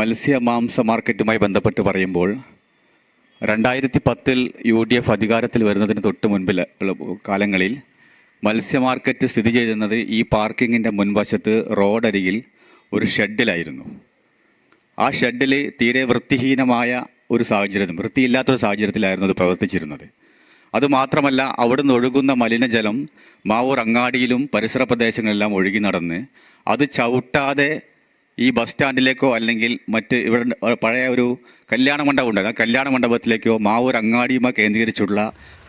മത്സ്യ മാംസ മാർക്കറ്റുമായി ബന്ധപ്പെട്ട് പറയുമ്പോൾ രണ്ടായിരത്തി പത്തിൽ യു ഡി എഫ് അധികാരത്തിൽ വരുന്നതിന് തൊട്ട് മുൻപിൽ കാലങ്ങളിൽ മത്സ്യ മാർക്കറ്റ് സ്ഥിതി ചെയ്തിരുന്നത് ഈ പാർക്കിങ്ങിന്റെ മുൻവശത്ത് റോഡരികിൽ ഒരു ഷെഡിലായിരുന്നു. ആ ഷെഡിൽ തീരെ വൃത്തിഹീനമായ ഒരു സാഹചര്യം വൃത്തിയില്ലാത്തൊരു സാഹചര്യത്തിലായിരുന്നു അത് പ്രവർത്തിച്ചിരുന്നത്. അതുമാത്രമല്ല അവിടുന്ന് ഒഴുകുന്ന മലിനജലം മാവൂർ അങ്ങാടിയിലും പരിസര പ്രദേശങ്ങളിലെല്ലാം ഒഴുകി നടന്ന് അത് ചവിട്ടാതെ ഈ ബസ് സ്റ്റാൻഡിലേക്കോ അല്ലെങ്കിൽ മറ്റ് ഇവിടെ പഴയ ഒരു കല്യാണ മണ്ഡപം ഉണ്ട്. ആ കല്യാണ മണ്ഡപത്തിലേക്കോ മാവൂർ അങ്ങാടിയുമായി കേന്ദ്രീകരിച്ചുള്ള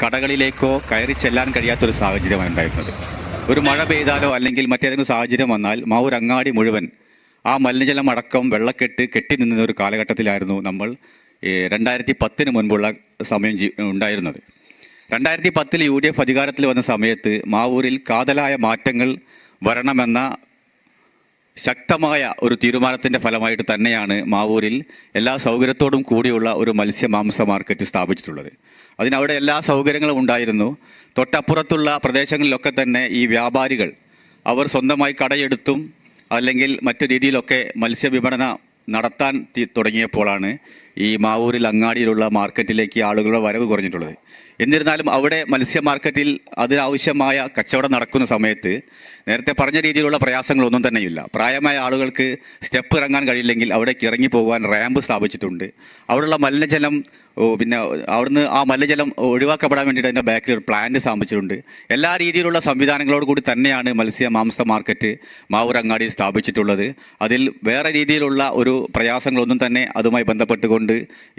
കടകളിലേക്കോ കയറി ചെല്ലാൻ കഴിയാത്തൊരു സാഹചര്യമാണ് ഉണ്ടായിരുന്നത്. ഒരു മഴ പെയ്താലോ അല്ലെങ്കിൽ മറ്റേതെങ്കിലും സാഹചര്യം വന്നാൽ മാവൂർ അങ്ങാടി മുഴുവൻ ആ മലിനജലം അടക്കം വെള്ളക്കെട്ട് കെട്ടി നിന്ന ഒരു കാലഘട്ടത്തിലായിരുന്നു നമ്മൾ രണ്ടായിരത്തി പത്തിന് മുൻപുള്ള സമയം ഉണ്ടായിരുന്നത്. രണ്ടായിരത്തി പത്തിൽ യു ഡി എഫ് അധികാരത്തിൽ വന്ന സമയത്ത് മാവൂരിൽ കാതലായ മാറ്റങ്ങൾ വരണമെന്ന ശക്തമായ ഒരു തീരുമാനത്തിന്റെ ഫലമായിട്ട് തന്നെയാണ് മാവൂരിൽ എല്ലാ സൗകര്യത്തോടും കൂടിയുള്ള ഒരു മത്സ്യ മാംസ മാർക്കറ്റ് സ്ഥാപിച്ചിട്ടുള്ളത്. അതിനവിടെ എല്ലാ സൗകര്യങ്ങളും ഉണ്ടായിരുന്നു. തൊട്ടപ്പുറത്തുള്ള പ്രദേശങ്ങളിലൊക്കെ തന്നെ ഈ വ്യാപാരികൾ അവർ സ്വന്തമായി കടയെടുത്തും അല്ലെങ്കിൽ മറ്റു രീതിയിലൊക്കെ മത്സ്യവിപണന നടത്താൻ തുടങ്ങിയപ്പോഴാണ് ഈ മാവൂരിൽ അങ്ങാടിയിലുള്ള മാർക്കറ്റിലേക്ക് ആളുകളുടെ വരവ് കുറഞ്ഞിട്ടുള്ളത്. എന്നിരുന്നാലും അവിടെ മത്സ്യ മാർക്കറ്റിൽ അതിനാവശ്യമായ കച്ചവടം നടക്കുന്ന സമയത്ത് നേരത്തെ പറഞ്ഞ രീതിയിലുള്ള പ്രയാസങ്ങളൊന്നും തന്നെയില്ല. പ്രായമായ ആളുകൾക്ക് സ്റ്റെപ്പ് ഇറങ്ങാൻ കഴിയില്ലെങ്കിൽ അവിടേക്ക് ഇറങ്ങി പോകാൻ റാമ്പ് സ്ഥാപിച്ചിട്ടുണ്ട്. അവിടെയുള്ള മലിനജലം പിന്നെ അവിടുന്ന് ആ മലിനജലം ഒഴിവാക്കപ്പെടാൻ വേണ്ടിയിട്ട് അതിന്റെ ബാക്കിൽ ഒരു പ്ലാന്റ് സ്ഥാപിച്ചിട്ടുണ്ട്. എല്ലാ രീതിയിലുള്ള സംവിധാനങ്ങളോട് കൂടി തന്നെയാണ് മത്സ്യ മാംസ മാർക്കറ്റ് മാവൂരങ്ങാടി സ്ഥാപിച്ചിട്ടുള്ളത്. അതിൽ വേറെ രീതിയിലുള്ള ഒരു പ്രയാസങ്ങളൊന്നും തന്നെ അതുമായി ബന്ധപ്പെട്ടുകൊണ്ട്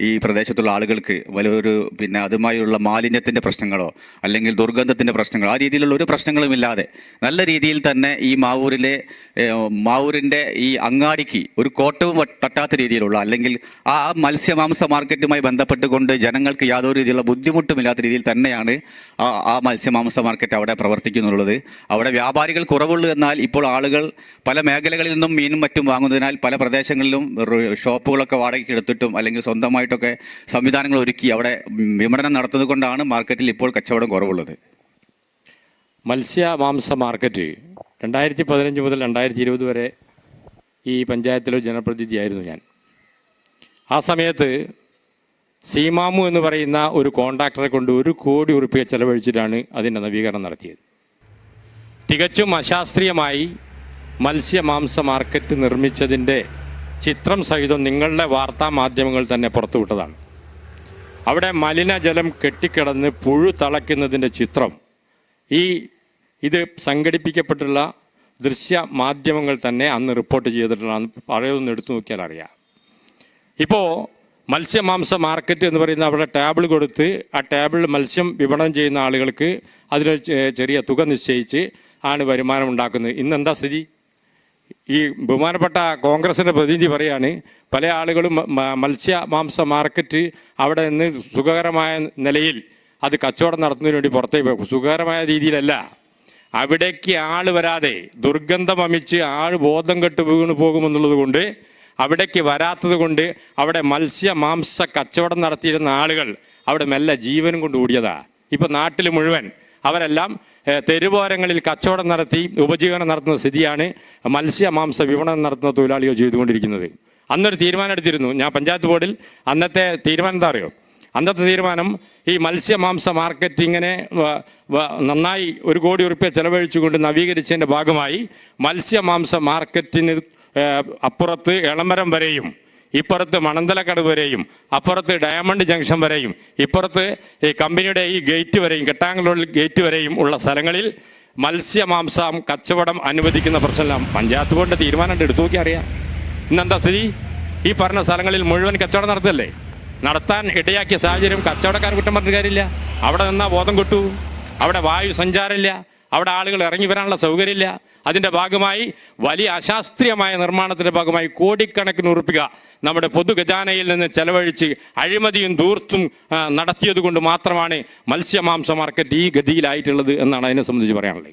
ഈ പ്രദേശത്തുള്ള ആളുകൾക്ക് വലിയൊരു പിന്നെ അതുമായുള്ള മാലിന്യത്തിന്റെ പ്രശ്നങ്ങളോ അല്ലെങ്കിൽ ദുർഗന്ധത്തിന്റെ പ്രശ്നങ്ങളോ ആ രീതിയിലുള്ള ഒരു പ്രശ്നങ്ങളുമില്ലാതെ നല്ല രീതിയിൽ തന്നെ ഈ മാവൂരിലെ മാവൂരിന്റെ ഈ അങ്ങാടിക്ക് ഒരു കോട്ടവും തട്ടാത്ത രീതിയിലുള്ള അല്ലെങ്കിൽ ആ മത്സ്യമാംസ മാർക്കറ്റുമായി ബന്ധപ്പെട്ടുകൊണ്ട് ജനങ്ങൾക്ക് യാതൊരു രീതിയിലുള്ള ബുദ്ധിമുട്ടുമില്ലാത്ത രീതിയിൽ തന്നെയാണ് ആ ആ മത്സ്യമാംസ മാർക്കറ്റ് അവിടെ പ്രവർത്തിക്കുന്നുള്ളത്. അവിടെ വ്യാപാരികൾ കുറവുള്ളൂ എന്നാൽ ഇപ്പോൾ ആളുകൾ പല മേഖലകളിൽ നിന്നും മീനും മറ്റും വാങ്ങുന്നതിനാൽ പല പ്രദേശങ്ങളിലും ഷോപ്പുകളൊക്കെ വാടകയ്ക്ക് എടുത്തിട്ടും അല്ലെങ്കിൽ സ്വന്തമായിട്ടൊക്കെ സംവിധാനങ്ങൾ ഒരുക്കി അവിടെ വിപണനം നടത്തുന്നത് മാർക്കറ്റിൽ ഇപ്പോൾ കച്ചവടം കുറവുള്ളത്. മത്സ്യ മാംസ മാർക്കറ്റ് രണ്ടായിരത്തി പതിനഞ്ച് മുതൽ രണ്ടായിരത്തി ഇരുപത് വരെ ഈ പഞ്ചായത്തിലെ ജനപ്രതിനിധിയായിരുന്നു ഞാൻ. ആ സമയത്ത് സീമാമു എന്ന് പറയുന്ന ഒരു കോൺട്രാക്ടറെ കൊണ്ട് ഒരു കോടി ഉറുപ്പിക ചെലവഴിച്ചിട്ടാണ് അതിന്റെ നവീകരണം നടത്തിയത്. തികച്ചും അശാസ്ത്രീയമായി മത്സ്യ മാംസ മാർക്കറ്റ് നിർമ്മിച്ചതിന്റെ ചിത്രം സഹിതം നിങ്ങളുടെ വാർത്താ മാധ്യമങ്ങൾ തന്നെ പുറത്തുവിട്ടതാണ്. അവിടെ മലിനജലം കെട്ടിക്കിടന്ന് പുഴു തളയ്ക്കുന്നതിന്റെ ചിത്രം. ഈ ഇത് സംഘടിപ്പിക്കപ്പെട്ടുള്ള ദൃശ്യ മാധ്യമങ്ങൾ തന്നെ അന്ന് റിപ്പോർട്ട് ചെയ്തിട്ടുള്ളതാണ് പഴയതൊന്ന് എടുത്തു നോക്കിയാൽ അറിയാം. ഇപ്പോൾ മത്സ്യമാംസ മാർക്കറ്റ് എന്ന് പറയുന്ന അവിടെ ടേബിൾ കൊടുത്ത് ആ ടേബിളിൽ മത്സ്യം വിപണനം ചെയ്യുന്ന ആളുകൾക്ക് അതിന് ചെറിയ തുക നിശ്ചയിച്ച് ആണ് വരുമാനം ഉണ്ടാക്കുന്നത്. ഇന്ന് എന്താ സ്ഥിതി? ഈ ബഹുമാനപ്പെട്ട കോൺഗ്രസിന്റെ പ്രതിനിധി പറയാണ് പല ആളുകളും മത്സ്യ മാംസ മാർക്കറ്റ് അവിടെ നിന്ന് സുഖകരമായ നിലയിൽ അത് കച്ചവടം നടത്തുന്നതിന് വേണ്ടി പുറത്തേക്ക് സുഖകരമായ രീതിയിലല്ല. അവിടേക്ക് ആൾ വരാതെ ദുർഗന്ധം അമിച്ച് ആൾ ബോധം കെട്ട് വീണ് പോകുമെന്നുള്ളത് കൊണ്ട് അവിടേക്ക് വരാത്തത് കൊണ്ട് അവിടെ മത്സ്യ മാംസ കച്ചവടം നടത്തിയിരുന്ന ആളുകൾ അവിടെ മെല്ലെ ജീവനും കൊണ്ട് ഓടിയതാ ഇപ്പം നാട്ടിൽ മുഴുവൻ അവരെല്ലാം തെരുവോരങ്ങളിൽ കച്ചവടം നടത്തി ഉപജീവനം നടത്തുന്ന സ്ഥിതിയാണ് മത്സ്യ മാംസ വിപണനം നടത്തുന്ന തൊഴിലാളികൾ ചെയ്തുകൊണ്ടിരിക്കുന്നത്. അന്നൊരു തീരുമാനം എടുത്തിരുന്നു. ഞാൻ പഞ്ചായത്ത് ബോർഡിൽ അന്നത്തെ തീരുമാനം എന്താ അറിയോ? അന്നത്തെ തീരുമാനം ഈ മത്സ്യ മാംസ മാർക്കറ്റ് ഇങ്ങനെ വ- വ- നന്നായി ഒരു കോടി ഉറുപ്പ്യ ചെലവഴിച്ചുകൊണ്ട് നവീകരിച്ചതിന്റെ ഭാഗമായി മത്സ്യ മാംസ മാർക്കറ്റിന് അപ്പുറത്ത് എളമരം വരെയും ഇപ്പുറത്ത് മണന്തലക്കടവ് വരെയും അപ്പുറത്ത് ഡയമണ്ട് ജംഗ്ഷൻ വരെയും ഇപ്പുറത്ത് ഈ കമ്പനിയുടെ ഈ ഗേറ്റ് വരെയും കെട്ടാങ്കലുള്ള ഗേറ്റ് വരെയും ഉള്ള സ്ഥലങ്ങളിൽ മത്സ്യമാംസം കച്ചവടം അനുവദിക്കുന്ന പ്രശ്നമെല്ലാം പഞ്ചായത്ത് ബോർഡിന്റെ തീരുമാനം എടുത്തു നോക്കി അറിയാം. ഇന്നെന്താ സ്ഥിതി? ഈ പറഞ്ഞ സ്ഥലങ്ങളിൽ മുഴുവൻ കച്ചവടം നടത്തല്ലേ? നടത്താൻ ഇടയാക്കിയ സാഹചര്യം കച്ചവടക്കാർ കുറ്റം പറഞ്ഞ കാര്യമില്ല. അവിടെ നിന്നാ ബോധം കൊട്ടു. അവിടെ വായു സഞ്ചാരമില്ല. അവിടെ ആളുകൾ ഇറങ്ങി വരാനുള്ള സൗകര്യമില്ല. അതിന്റെ ഭാഗമായി വലിയ അശാസ്ത്രീയമായ നിർമ്മാണത്തിന്റെ ഭാഗമായി കോടിക്കണക്കിന് ഉറപ്പിക നമ്മുടെ പൊതുഖജാനയിൽ നിന്ന് ചെലവഴിച്ച് അഴിമതിയും ദൂർത്തും നടത്തിയത് കൊണ്ട് മാത്രമാണ് മത്സ്യമാംസ മാർക്കറ്റ് ഈ ഗതിയിലായിട്ടുള്ളത് എന്നാണ് അതിനെ സംബന്ധിച്ച് പറയാനുള്ളത്.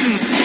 Mm-hmm.